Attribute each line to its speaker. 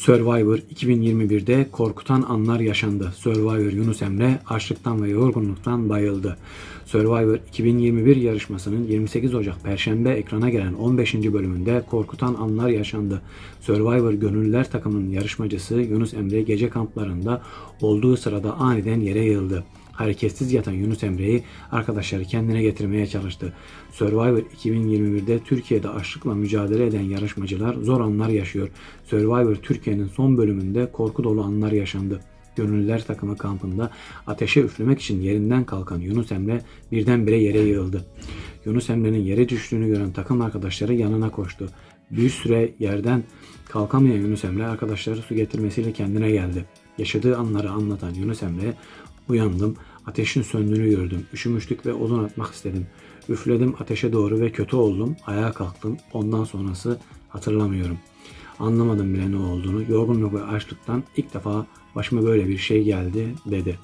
Speaker 1: Survivor 2021'de korkutan anlar yaşandı. Survivor Yunus Emre açlıktan ve yorgunluktan bayıldı. Survivor 2021 yarışmasının 28 Ocak Perşembe ekrana gelen 15. bölümünde korkutan anlar yaşandı. Survivor Gönüllüler takımının yarışmacısı Yunus Emre gece kamplarında olduğu sırada aniden yere yığıldı. Hareketsiz yatan Yunus Emre'yi arkadaşları kendine getirmeye çalıştı. Survivor 2021'de Türkiye'de açlıkla mücadele eden yarışmacılar zor anlar yaşıyor. Survivor Türkiye'nin son bölümünde korku dolu anlar yaşandı. Gönüllüler takımı kampında ateşe üflemek için yerinden kalkan Yunus Emre birdenbire yere yığıldı. Yunus Emre'nin yere düştüğünü gören takım arkadaşları yanına koştu. Bir süre yerden kalkamayan Yunus Emre arkadaşları su getirmesiyle kendine geldi. Yaşadığı anları anlatan Yunus Emre Uyandım, ateşin söndüğünü gördüm. Üşümüştük ve odun atmak istedim. Üfledim ateşe doğru ve kötü oldum. Ayağa kalktım. Ondan sonrası hatırlamıyorum. Anlamadım bile ne olduğunu. Yorgunluk ve açlıktan ilk defa başıma böyle bir şey geldi dedi.